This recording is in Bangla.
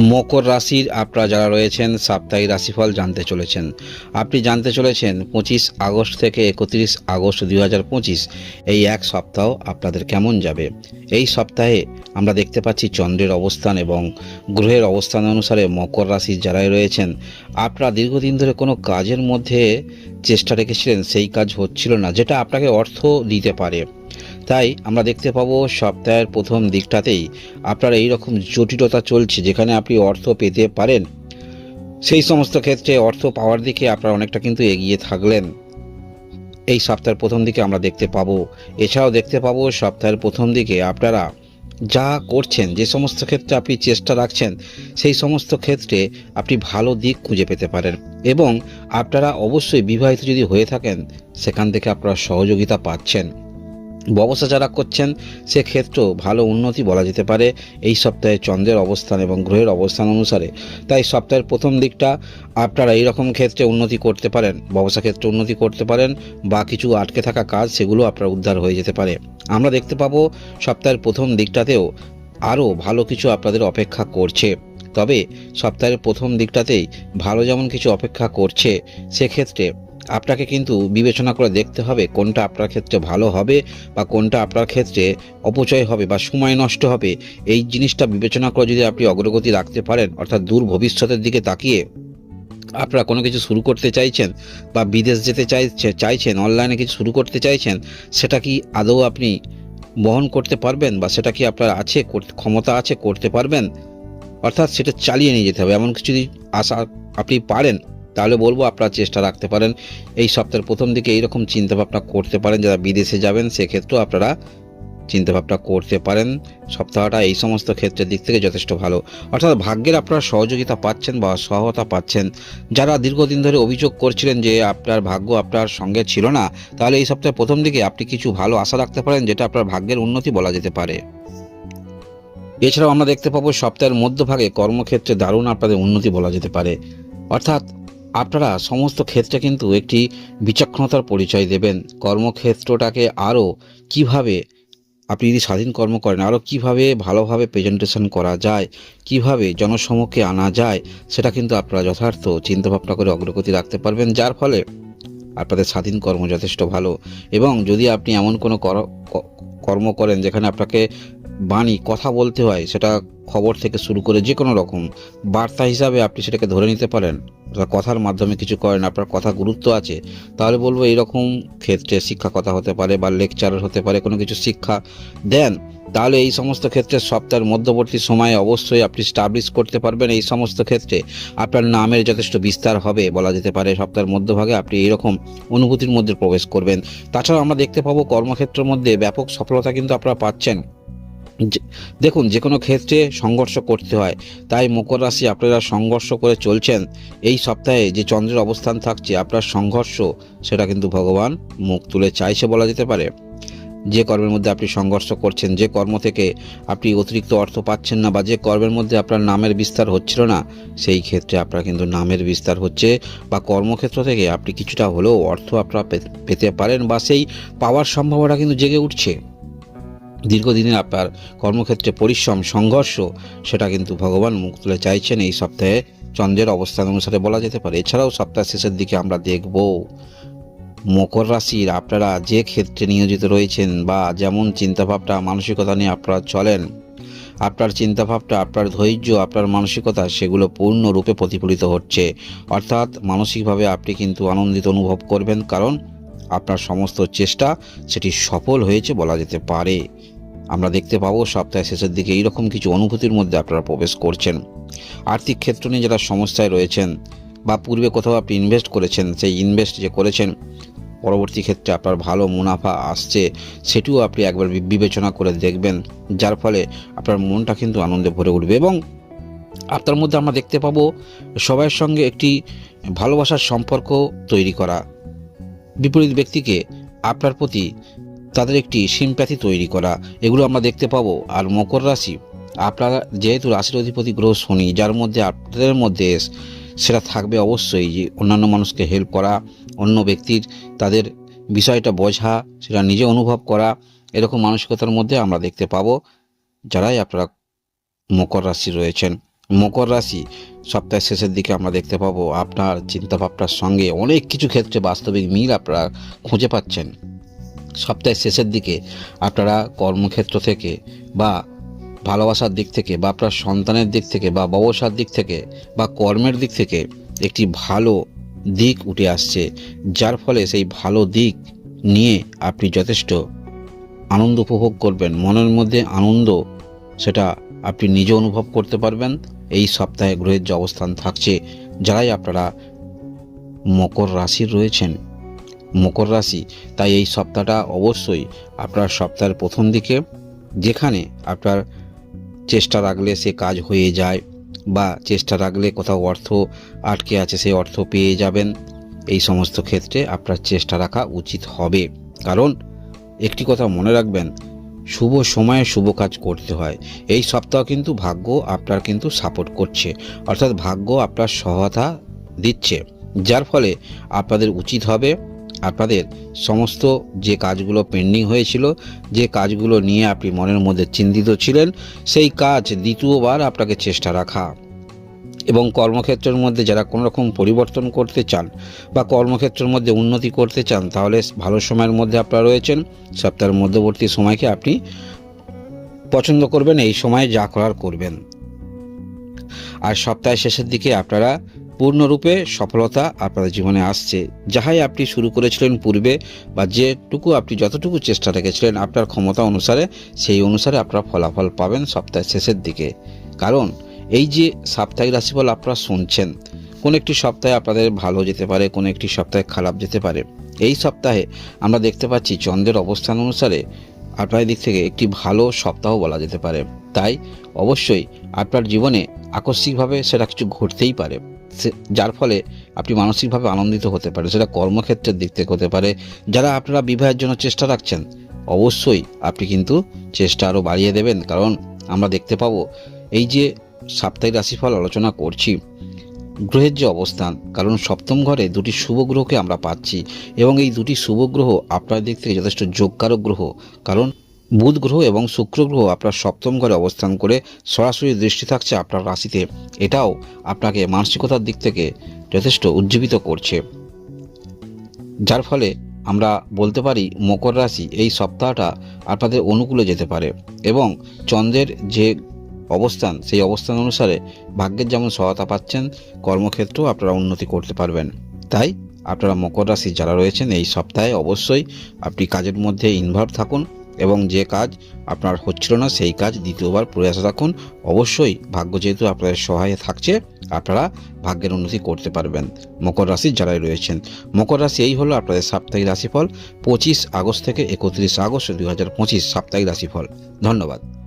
মকর রাশির আপনারা যারা রয়েছেন, সাপ্তাহিক রাশিফল জানতে চলেছেন। আপনি জানতে চলেছেন পঁচিশ আগস্ট থেকে একত্রিশ আগস্ট দুই হাজার পঁচিশ, এই এক সপ্তাহ আপনাদের কেমন যাবে? এই সপ্তাহে আমরা দেখতে পাচ্ছি চন্দ্রের অবস্থান এবং গ্রহের অবস্থান অনুসারে মকর রাশির যারাই রয়েছেন, আপনারা দীর্ঘদিন ধরে কোনো কাজের মধ্যে চেষ্টা রেখেছিলেন, সেই কাজ হচ্ছিল না, যেটা আপনাকে অর্থ দিতে পারে। তাই আমরা দেখতে পাবো সপ্তাহের প্রথম দিকটাতেই আপনার এই রকম জটিলতা চলছে যেখানে আপনি অর্থ পেতে পারেন। সেই সমস্ত ক্ষেত্রে অর্থ পাওয়ার দিকে আপনারা অনেকটা কিন্তু এগিয়ে থাকলেন। এই সপ্তাহের প্রথম দিকে আমরা দেখতে পাবো। এছাড়াও দেখতে পাবো সপ্তাহের প্রথম দিকে আপনারা যা করছেন, যে সমস্ত ক্ষেত্রে আপনি চেষ্টা রাখছেন, সেই সমস্ত ক্ষেত্রে আপনি ভালো দিক খুঁজে পেতে পারেন এবং আপনারা অবশ্যই বিবাহিত যদি হয়ে থাকেন, সেখান থেকে আপনারা সহযোগিতা পাচ্ছেন। ব্যবসা যারা করছেন, সেক্ষেত্রেও ভালো উন্নতি বলা যেতে পারে এই সপ্তাহে চন্দ্রের অবস্থান এবং গ্রহের অবস্থান অনুসারে। তাই সপ্তাহের প্রথম দিকটা আপনারা এই রকম ক্ষেত্রে উন্নতি করতে পারেন, ব্যবসা ক্ষেত্রে উন্নতি করতে পারেন বা কিছু আটকে থাকা কাজ, সেগুলো আপনার উদ্ধার হয়ে যেতে পারে। আমরা দেখতে পাবো সপ্তাহের প্রথম দিকটাতেও আরও ভালো কিছু আপনাদের অপেক্ষা করছে। তবে সপ্তাহের প্রথম দিকটাতেই ভালো যেমন কিছু অপেক্ষা করছে, সেক্ষেত্রে আপনাকে কিন্তু বিবেচনা করে দেখতে হবে কোনটা আপনার ক্ষেত্রে ভালো হবে বা কোনটা আপনার ক্ষেত্রে অপচয় হবে বা সময় নষ্ট হবে। এই জিনিসটা বিবেচনা করে যদি আপনি অগ্রগতি রাখতে পারেন, অর্থাৎ দূর ভবিষ্যতের দিকে তাকিয়ে আপনারা কোনো কিছু শুরু করতে চাইছেন বা বিদেশ যেতে চাইছে, চাইছেন, অনলাইনে কিছু শুরু করতে চাইছেন, সেটা কি আদৌ আপনি বহন করতে পারবেন বা সেটা কি আপনার আছে ক্ষমতা আছে, করতে পারবেন? অর্থাৎ সেটা চালিয়ে নিয়ে যেতে হবে। এমন কিছু যদি আশা আপনি পারেন তাহলে বলব আপনারা চেষ্টা রাখতে পারেন। এই সপ্তাহের প্রথম দিকে এইরকম চিন্তাভাবনা করতে পারেন, যারা বিদেশে যাবেন সেক্ষেত্রেও আপনারা চিন্তাভাবনা করতে পারেন। সপ্তাহটা এই সমস্ত ক্ষেত্রের দিক থেকে যথেষ্ট ভালো। অর্থাৎ ভাগ্যের আপনারা সহযোগিতা পাচ্ছেন বা সহায়তা পাচ্ছেন। যারা দীর্ঘদিন ধরে অভিযোগ করছিলেন যে আপনার ভাগ্য আপনার সঙ্গে ছিল না, তাহলে এই সপ্তাহের প্রথম দিকে আপনি কিছু ভালো আশা রাখতে পারেন, যেটা আপনার ভাগ্যের উন্নতি বলা যেতে পারে। এছাড়াও আমরা দেখতে পাবো সপ্তাহের মধ্যভাগে কর্মক্ষেত্রে দারুণ আপনাদের উন্নতি বলা যেতে পারে। অর্থাৎ আপনারা সমস্ত ক্ষেত্রে কিন্তু একটি বিচক্ষণতার পরিচয় দেবেন। কর্মক্ষেত্রটাকে আরও কীভাবে আপনি যদি স্বাধীন কর্ম করেন, আরও কীভাবে ভালোভাবে প্রেজেন্টেশন করা যায়, কীভাবে জনসমক্ষে আনা যায়, সেটা কিন্তু আপনারা যথার্থ চিন্তাভাবনা করে অগ্রগতি রাখতে পারবেন। যার ফলে আপনাদের স্বাধীন কর্ম যথেষ্ট ভালো। এবং যদি আপনি এমন কোনো কর- কর্ম করেন যেখানে আপনাকে বাণী, কথা বলতে হয়, সেটা খবর থেকে শুরু করে যে কোনো রকম বার্তা হিসাবে আপনি সেটাকে ধরে নিতে পারেন। কথার মাধ্যমে কিছু করেন, আপনার কথা গুরুত্ব আছে, তাহলে বলব এইরকম ক্ষেত্রে শিক্ষা কথা হতে পারে বা লেকচারার হতে পারে, কোনো কিছু শিক্ষা দেন, তাহলে এই সমস্ত ক্ষেত্রে সপ্তাহের মধ্যবর্তী সময়ে অবশ্যই আপনি স্টাবলিশ করতে পারবেন এই সমস্ত ক্ষেত্রে। আপনার নামের যথেষ্ট বিস্তার হবে বলা যেতে পারে, সপ্তাহের মধ্যভাগে আপনি এইরকম অনুভূতির মধ্যে প্রবেশ করবেন। তাছাড়া আমরা দেখতে পাবো কর্মক্ষেত্রের মধ্যে ব্যাপক সফলতা কিন্তু আপনারা পাচ্ছেন। দেখুন, যে কোনো ক্ষেত্রে সংঘর্ষ করতে হয়। তাই মকর রাশি আপনারা সংঘর্ষ করে চলছেন। এই সপ্তাহে যে চন্দ্রের অবস্থান থাকছে, আপনার সংঘর্ষ, সেটা কিন্তু ভগবান মুখ তুলে চাইছে বলা যেতে পারে। যে কর্মের মধ্যে আপনি সংঘর্ষ করছেন, যে কর্ম থেকে আপনি অতিরিক্ত অর্থ পাচ্ছেন না বা যে কর্মের মধ্যে আপনার নামের বিস্তার হচ্ছিল না, সেই ক্ষেত্রে আপনার কিন্তু নামের বিস্তার হচ্ছে বা কর্মক্ষেত্র থেকে আপনি কিছুটা হলেও অর্থ আপনারা পেতে পারেন বা সেই পাওয়ার সম্ভাবনা কিন্তু জেগে উঠছে। দীর্ঘদিনের আপনার কর্মক্ষেত্রে পরিশ্রম, সংঘর্ষ, সেটা কিন্তু ভগবান মুখ তুলে চাইছেন। এই সপ্তাহে চন্দ্রের অবস্থান অনুসারে বলা যেতে পারে। এছাড়াও সপ্তাহ শেষের দিকে আমরা দেখব মকর রাশির আপনারা যে ক্ষেত্রে নিয়োজিত রয়েছেন বা যেমন চিন্তাভাবনা, মানসিকতা নিয়ে আপনারা চলেন, আপনার চিন্তাভাবনা, আপনার ধৈর্য, আপনার মানসিকতা সেগুলো পূর্ণরূপে প্রতিফলিত হচ্ছে। অর্থাৎ মানসিকভাবে আপনি কিন্তু আনন্দিত অনুভব করবেন, কারণ আপনার সমস্ত চেষ্টা সেটি সফল হয়েছে বলা যেতে পারে। আমরা দেখতে পাবো সপ্তাহের শেষের দিকে এইরকম কিছু অনুভূতির মধ্যে আপনারা প্রবেশ করছেন। আর্থিক ক্ষেত্র নিয়ে যারা সমস্যায় রয়েছেন বা পূর্বে কোথাও আপনি ইনভেস্ট করেছেন, সেই ইনভেস্ট যে করেছেন, পরবর্তী ক্ষেত্রে আপনার ভালো মুনাফা আসছে, সেটিও আপনি একবার বিবেচনা করে দেখবেন। যার ফলে আপনার মনটা কিন্তু আনন্দে ভরে উঠবে এবং আপনার মধ্যে আমরা দেখতে পাবো সবার সঙ্গে একটি ভালোবাসার সম্পর্ক তৈরি করা। বিপরীত ব্যক্তিকে আপনার প্রতি তাদের একটি সিম্প্যাথি তৈরি করা। এগুলো আমরা দেখতে পাবো। আর মকর রাশি, আপনারা যেহেতু রাশির অধিপতি গ্রহ শনি, যার মধ্যে আপনাদের মধ্যে সেটা থাকবে অবশ্যই যে অন্যান্য মানুষকে হেল্প করা, অন্য ব্যক্তির তাদের বিষয়টা বোঝা, সেটা নিজে অনুভব করা, এরকম মানসিকতার মধ্যে আমরা দেখতে পাবো, যারাই আপনারা মকর রাশি রয়েছেন। মকর রাশি, সপ্তাহের শেষের দিকে আমরা দেখতে পাবো আপনার চিন্তাভাবনার সঙ্গে অনেক কিছু ক্ষেত্রে বাস্তবিক মিল আপনারা খুঁজে পাচ্ছেন। সপ্তাহের শেষের দিকে আপনারা কর্মক্ষেত্র থেকে বা ভালোবাসার দিক থেকে বা আপনার সন্তানের দিক থেকে বা ব্যবসার দিক থেকে বা কর্মের দিক থেকে একটি ভালো দিক উঠে আসছে, যার ফলে সেই ভালো দিক নিয়ে আপনি যথেষ্ট আনন্দ উপভোগ করবেন, মনের মধ্যে আনন্দ সেটা আপনি নিজে অনুভব করতে পারবেন। এই সপ্তাহে গ্রহের যে অবস্থান থাকছে, যারাই আপনারা মকর রাশির রয়েছেন মকর রাশি, তাই এই সপ্তাহটা অবশ্যই আপনার সপ্তাহের প্রথম দিকে, যেখানে আপনার চেষ্টা রাখলে সে কাজ হয়ে যায় বা চেষ্টা রাখলে কোথাও অর্থ আটকে আছে সেই অর্থ পেয়ে যাবেন। এই সমস্ত ক্ষেত্রে আপনার চেষ্টা রাখা উচিত হবে। কারণ একটি কথা মনে রাখবেন, শুভ সময়ে শুভ কাজ করতে হয়। এই সপ্তাহ কিন্তু ভাগ্য আপনার কিন্তু সাপোর্ট করছে। অর্থাৎ ভাগ্য আপনার সহায়তা দিচ্ছে। যার ফলে আপনাদের উচিত হবে আপনাদের সমস্ত যে কাজগুলো পেন্ডিং হয়েছিল, যে কাজগুলো নিয়ে আপনি মনের মধ্যে চিন্তিত ছিলেন, সেই কাজ দ্বিতীয়বার আপনাকে চেষ্টা রাখা। এবং কর্মক্ষেত্রের মধ্যে যারা কোনো রকম পরিবর্তন করতে চান বা কর্মক্ষেত্রের মধ্যে উন্নতি করতে চান, তাহলে ভালো সময়ের মধ্যে আপনারা রয়েছেন। সপ্তাহের মধ্যবর্তী সময়কে আপনি পছন্দ করবেন, এই সময়ে যা করার করবেন। আর সপ্তাহের শেষের দিকে আপনারা পূর্ণরূপে সফলতা আপনাদের জীবনে আসছে। যাহাই আপনি শুরু করেছিলেন পূর্বে বা যেটুকু আপনি যতটুকু চেষ্টা রেখেছিলেন আপনার ক্ষমতা অনুসারে, সেই অনুসারে আপনারা ফলাফল পাবেন সপ্তাহের শেষের দিকে। কারণ এই যে সাপ্তাহিক রাশিফল আপনারা শুনছেন, কোন একটি সপ্তাহে আপনাদের ভালো যেতে পারে, কোন একটি সপ্তাহে খারাপ যেতে পারে, এই সপ্তাহে আমরা দেখতে পাচ্ছি চন্দ্রের অবস্থান অনুসারে আপনার দিক থেকে একটি ভালো সপ্তাহ বলা যেতে পারে। তাই অবশ্যই আপনার জীবনে আকস্মিকভাবে সেটা কিছু ঘটতেই পারে। সে- যার ফলে আপনি মানসিকভাবে আনন্দিত হতে পারে সেটা কর্মক্ষেত্রের দিক থেকে হতে পারে। যারা আপনারা বিবাহের জন্য চেষ্টা রাখছেন, অবশ্যই আপনি কিন্তু চেষ্টা আরও বাড়িয়ে দেবেন। কারণ আমরা দেখতে পাবো, এই যে সাপ্তাহিক রাশিফল আলোচনা করছি, গ্রহের যে অবস্থান, কারণ সপ্তম ঘরে দুটি শুভ গ্রহকে আমরা পাচ্ছি এবং এই দুটি শুভ গ্রহ আপনার দিক থেকে যথেষ্ট যোগকারক গ্রহ। কারণ বুধ গ্রহ এবং শুক্র গ্রহ আপনার সপ্তম ঘরে অবস্থান করে সরাসরি দৃষ্টি থাকছে আপনার রাশিতে। এটাও আপনাকে মানসিকতার দিক থেকে যথেষ্ট উজ্জীবিত করছে। যার ফলে আমরা বলতে পারি মকর রাশি এই সপ্তাহটা আপনাদের অনুকূলে যেতে পারে এবং চন্দ্রের যে অবস্থান, সেই অবস্থান অনুসারে ভাগ্যের যেমন সহায়তা পাচ্ছেন, কর্মক্ষেত্রেও আপনারা উন্নতি করতে পারবেন। তাই আপনারা মকর রাশি যারা রয়েছেন এই সপ্তাহে অবশ্যই আপনি কাজের মধ্যে ইনভলভ থাকুন। এবং যে কাজ আপনার হচ্ছিল না, সেই কাজ দ্বিতীয়বার প্রয়াস রাখুন অবশ্যই ভাগ্য যেহেতু আপনাদের সহায় থাকছে, আপনারা ভাগ্যের উন্নতি করতে পারবেন মকর রাশি যারাই রয়েছেন। মকর রাশি এই হলো আপনাদের সাপ্তাহিক রাশিফল, পঁচিশ আগস্ট থেকে একত্রিশ আগস্ট দু হাজার পঁচিশ সাপ্তাহিক রাশিফল। ধন্যবাদ।